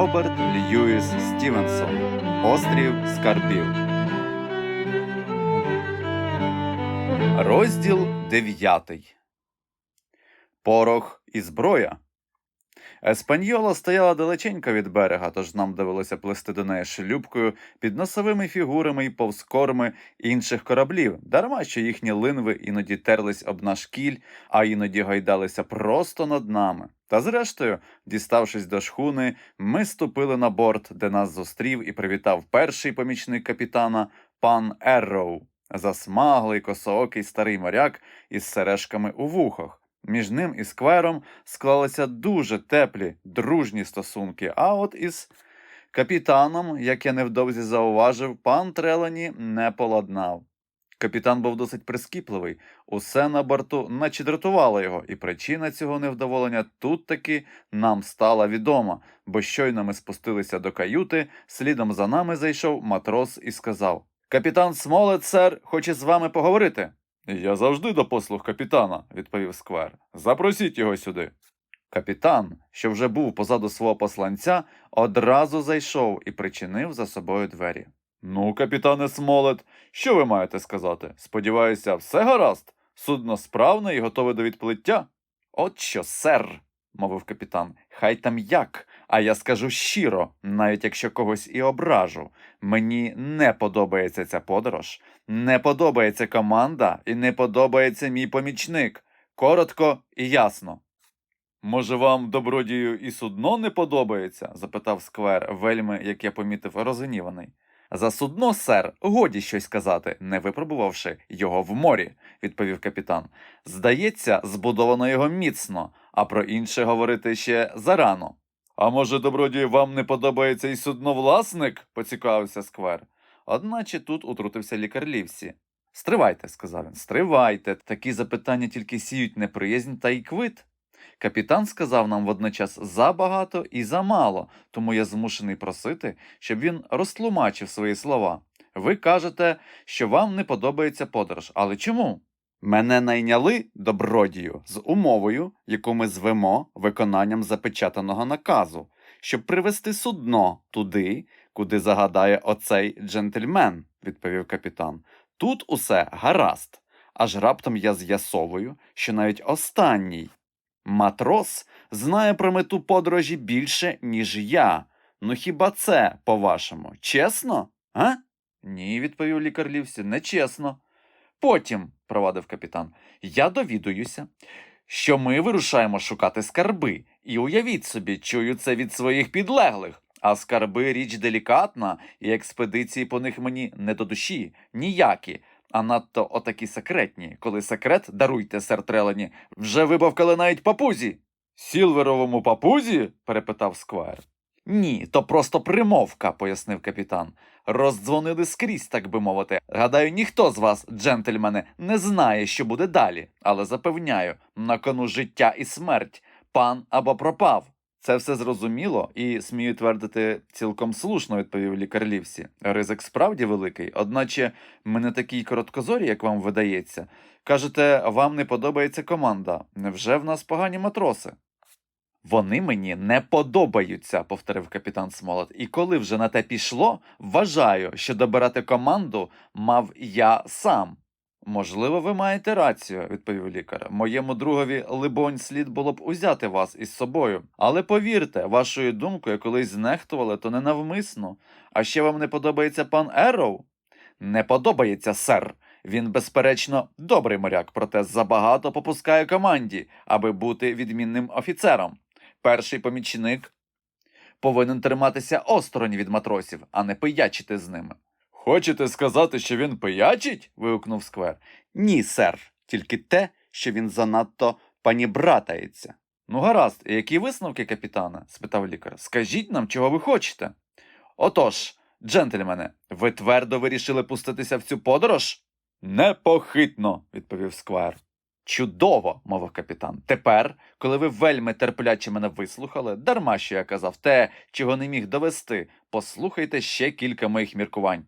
Роберт Льюіс Стівенсон Острів Скарбів. Розділ 9. Порох і зброя. Еспаньола стояла далеченько від берега, тож нам довелося плисти до неї шлюбкою під носовими фігурами і повскорми інших кораблів, дарма що їхні линви іноді терлись об наш кіль, а іноді гайдалися просто над нами. Та зрештою, діставшись до шхуни, ми ступили на борт, де нас зустрів і привітав перший помічник капітана пан Ерроу, засмаглий косоокий старий моряк із сережками у вухах. Між ним і сквером склалися дуже теплі, дружні стосунки. А от із капітаном, як я невдовзі зауважив, пан Трелані не поладнав. Капітан був досить прискіпливий, усе на борту наче дратувало його, і причина цього невдоволення тут таки нам стала відома, бо щойно ми спустилися до каюти, слідом за нами зайшов матрос і сказав: Капітан Смолет, сер, хоче з вами поговорити. Я завжди до послуг капітана, відповів сквер. Запросіть його сюди. Капітан, що вже був позаду свого посланця, одразу зайшов і причинив за собою двері. Ну, капітане Смолет, що ви маєте сказати? Сподіваюся, все гаразд? Судно справне і готове до відплиття? От що, сер, мовив капітан, хай там як, а я скажу щиро, навіть якщо когось і ображу. Мені не подобається ця подорож, не подобається команда і не подобається мій помічник. Коротко і ясно. Може, вам, добродію, і судно не подобається? запитав сквер, вельми, як я помітив, розгніваний. За судно, сер, годі щось казати, не випробувавши його в морі, відповів капітан. Здається, збудовано його міцно, а про інше говорити ще зарано. А може, добродію, вам не подобається і судновласник? поцікавився сквер. Одначе тут утрутився лікар Лівсі. Стривайте, сказав він, стривайте. Такі запитання тільки сіють неприязнь та й квит. Капітан сказав нам водночас забагато і замало, тому я змушений просити, щоб він розтлумачив свої слова. Ви кажете, що вам не подобається подорож, але чому? Мене найняли добродію з умовою, яку ми звемо виконанням запечатаного наказу, щоб привести судно туди, куди загадає оцей джентльмен, відповів капітан. Тут усе гаразд. Аж раптом я з'ясовую, що навіть останній матрос знає про мету подорожі більше, ніж я. Ну хіба це, по-вашому, чесно? А? Ні, відповів лікар Лівсі, нечесно. Потім, провадив капітан, я довідуюся, що ми вирушаємо шукати скарби, і уявіть собі, чую це від своїх підлеглих. А скарби річ делікатна, і експедиції по них мені не до душі, ніякі, а надто отакі секретні, коли секрет, даруйте, сер Трелані, вже вибавкали навіть папузі. Сілверовому папузі? перепитав сквайр. Ні, то просто примовка, пояснив капітан. Роздзвонили скрізь, так би мовити. Гадаю, ніхто з вас, джентльмени, не знає, що буде далі, але запевняю, на кону життя і смерть, пан або пропав. Це все зрозуміло і, смію твердити, цілком слушно, відповів лікар Лівсі. Ризик справді великий, одначе ми не такі короткозорі, як вам видається. Кажете, вам не подобається команда. Невже в нас погані матроси? Вони мені не подобаються, повторив капітан Смолот. І коли вже на те пішло, вважаю, що добирати команду мав я сам. Можливо, ви маєте рацію, відповів лікар. Моєму другові, либонь, слід було б узяти вас із собою. Але повірте, вашою думкою колись знехтували, то ненавмисно. А ще вам не подобається пан Ерроу? Не подобається, сер. Він, безперечно, добрий моряк, проте забагато попускає команді, аби бути відмінним офіцером. Перший помічник повинен триматися осторонь від матросів, а не пиячити з ними. Хочете сказати, що він пиячить? вигукнув сквер. Ні, сер, тільки те, що він занадто панібратається. Ну, гаразд, які висновки, капітане? спитав лікар. Скажіть нам, чого ви хочете. Отож, джентльмене, ви твердо вирішили пуститися в цю подорож? Непохитно, відповів сквер. Чудово, мовив капітан. Тепер, коли ви вельми терпляче мене вислухали, дарма що я казав те, чого не міг довести, послухайте ще кілька моїх міркувань.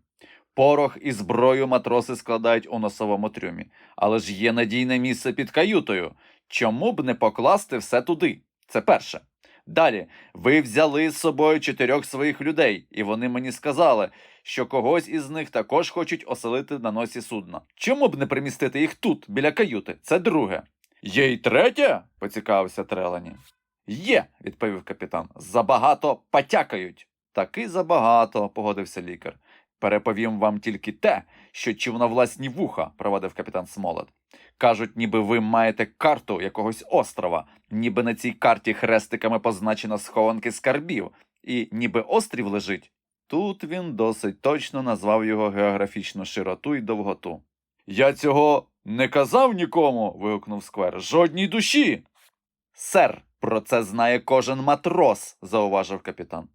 Порох і зброю матроси складають у носовому трюмі, але ж є надійне місце під каютою. Чому б не покласти все туди? Це перше. Далі, ви взяли з собою чотирьох своїх людей, і вони мені сказали, що когось із них також хочуть оселити на носі судна. Чому б не примістити їх тут, біля каюти? Це друге. Є й третє? поцікавився Трелані. Є, відповів капітан. Забагато потякають. Таки забагато, погодився лікар. Переповім вам тільки те, що чув на власні вуха, провадив капітан Смолет. Кажуть, ніби ви маєте карту якогось острова, ніби на цій карті хрестиками позначено схованки скарбів, і ніби острів лежить. Тут він досить точно назвав його географічну широту і довготу. Я цього не казав нікому. вигукнув сквер. Жодній душі. Сер, про це знає кожен матрос, зауважив капітан.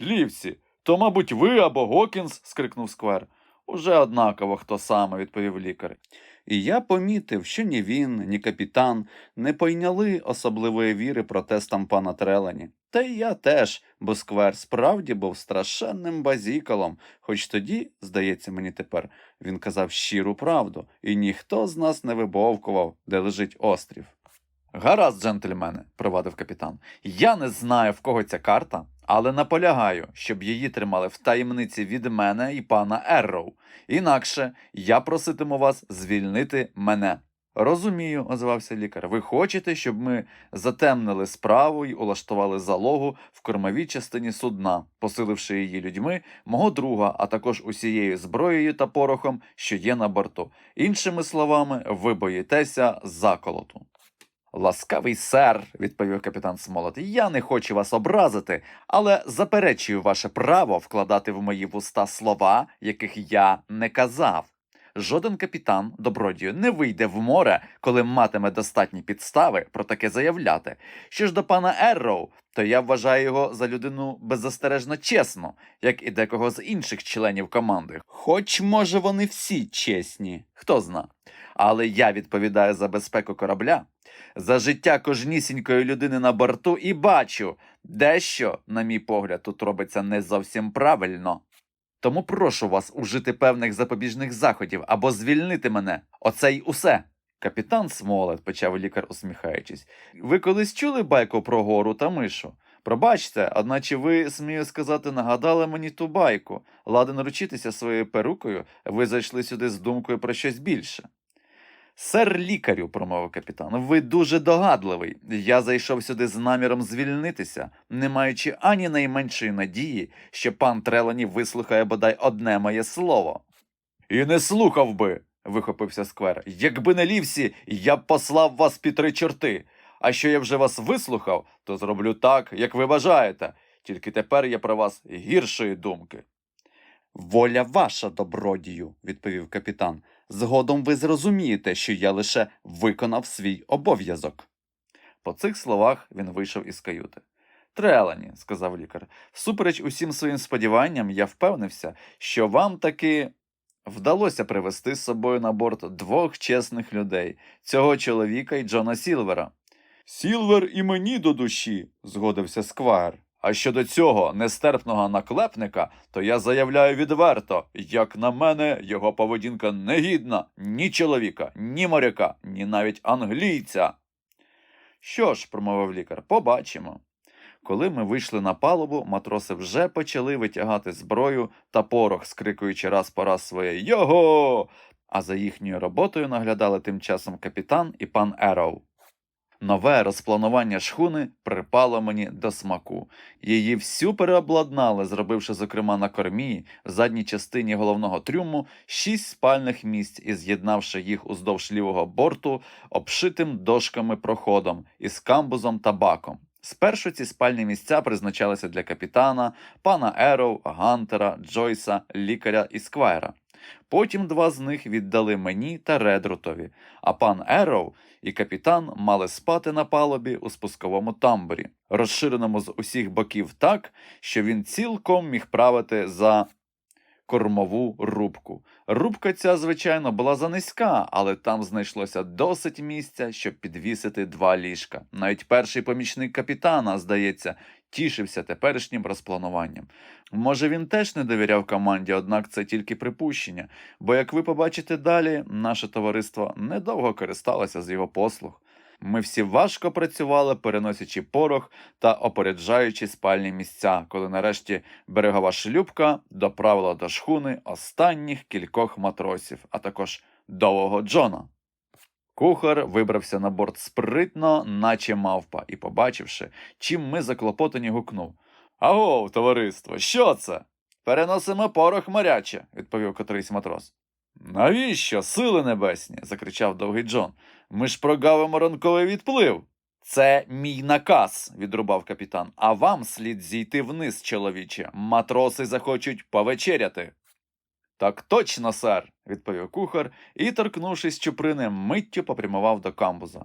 Лівці, то, мабуть, ви або Гокінс, скрикнув сквер. Уже однаково хто саме, відповів лікар. І я помітив, що ні він, ні капітан не пойняли особливої віри протестам пана Трелані. Та й я теж, бо сквер справді був страшенним базікалом, хоч тоді, здається мені тепер, він казав щиру правду, і ніхто з нас не вибовкував, де лежить острів. Гаразд, джентльмени, провадив капітан. Я не знаю, в кого ця карта, але наполягаю, щоб її тримали в таємниці від мене і пана Ерроу. Інакше я проситиму вас звільнити мене. Розумію, озвався лікар. Ви хочете, щоб ми затемнили справу і улаштували залогу в кормовій частині судна, посиливши її людьми, мого друга, а також усією зброєю та порохом, що є на борту. Іншими словами, ви боїтеся заколоту. Ласкавий сер, відповів капітан Смолот, я не хочу вас образити, але заперечую ваше право вкладати в мої вуста слова, яких я не казав. Жоден капітан добродію не вийде в море, коли матиме достатні підстави про таке заявляти. Що ж до пана Ерроу, то я вважаю його за людину беззастережно чесну, як і декого з інших членів команди. Хоч, може, вони всі чесні, хто зна. Але я відповідаю за безпеку корабля, за життя кожнісінької людини на борту і бачу, дещо, на мій погляд, тут робиться не зовсім правильно. Тому прошу вас ужити певних запобіжних заходів або звільнити мене. Оце й усе. Капітан Смолет, почав лікар, усміхаючись. Ви колись чули байку про гору та мишу? Пробачте, одначе ви, смію сказати, нагадали мені ту байку. Ладен ручитися своєю перукою, ви зайшли сюди з думкою про щось більше. Сер лікарю, промовив капітан, ви дуже догадливий. Я зайшов сюди з наміром звільнитися, не маючи ані найменшої надії, що пан Трелані вислухає бодай одне моє слово. І не слухав би, вихопився сквер. Якби не лівсі, я б послав вас під три чорти. А що я вже вас вислухав, то зроблю так, як ви бажаєте. Тільки тепер я про вас гіршої думки. Воля ваша, добродію, відповів капітан. Згодом ви зрозумієте, що я лише виконав свій обов'язок. По цих словах він вийшов із каюти. Трелані, сказав лікар, всупереч усім своїм сподіванням, я впевнився, що вам таки вдалося привезти з собою на борт двох чесних людей цього чоловіка і Джона Сілвера. Сілвер і мені до душі, згодився Сквайр. А щодо цього нестерпного наклепника, то я заявляю відверто, як на мене, його поведінка не гідна ні чоловіка, ні моряка, ні навіть англійця. Що ж, промовив лікар, побачимо. Коли ми вийшли на палубу, матроси вже почали витягати зброю та порох, скрикуючи раз по раз своє Його. А за їхньою роботою наглядали тим часом капітан і пан Ероу. Нове розпланування шхуни припало мені до смаку. Її всю переобладнали, зробивши, зокрема, на кормі, в задній частині головного трюму, шість спальних місць і з'єднавши їх уздовж лівого борту, обшитим дошками проходом із камбузом та баком. Спершу ці спальні місця призначалися для капітана, пана Ероу, Гантера, Джойса, лікаря і сквайра. Потім два з них віддали мені та Редрутові, а пан Ероу і капітан мали спати на палубі у спусковому тамбурі, розширеному з усіх боків так, що він цілком міг правити за кормову рубку. Рубка ця, звичайно, була занизька, але там знайшлося досить місця, щоб підвісити два ліжка. Навіть перший помічник капітана, здається, тішився теперішнім розплануванням. Може, він теж не довіряв команді, однак це тільки припущення, бо, як ви побачите далі, наше товариство недовго користалося з його послуг. Ми всі важко працювали, переносячи порох та опереджаючи спальні місця, коли нарешті берегова шлюпка доправила до шхуни останніх кількох матросів, а також довгого Джона. Кухар вибрався на борт спритно, наче мавпа, і, побачивши, чим ми заклопотані, гукнув Агов, товариство, що це? Переносимо порох моряче, відповів котрийсь матрос. Навіщо, сили небесні? закричав довгий Джон. Ми ж прогавимо ранковий відплив. Це мій наказ, відрубав капітан. А вам слід зійти вниз, чоловіче. Матроси захочуть повечеряти. Так точно, сер, відповів кухар і, торкнувшись чуприни, миттю попрямував до камбуза.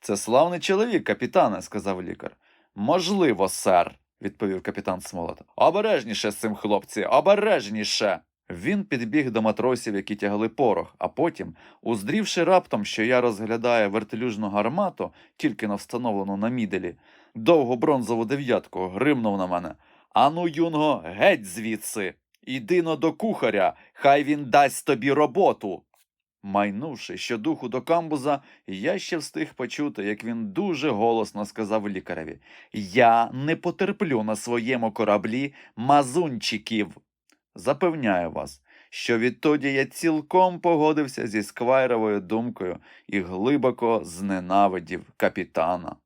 Це славний чоловік, капітане, сказав лікар. Можливо, сер, відповів капітан Смолот. Обережніше з цим хлопці, обережніше. Він підбіг до матросів, які тягли порох, а потім, уздрівши раптом, що я розглядаю вертелюжну гармату, тільки на встановлену на міделі, довгу бронзову дев'ятку, гримнув на мене. Ану, юнго, геть звідси. Іди но до кухаря, хай він дасть тобі роботу. Майнувши щодуху до камбуза, я ще встиг почути, як він дуже голосно сказав лікареві Я не потерплю на своєму кораблі мазунчиків. Запевняю вас, що відтоді я цілком погодився зі сквайровою думкою і глибоко зненавидів капітана.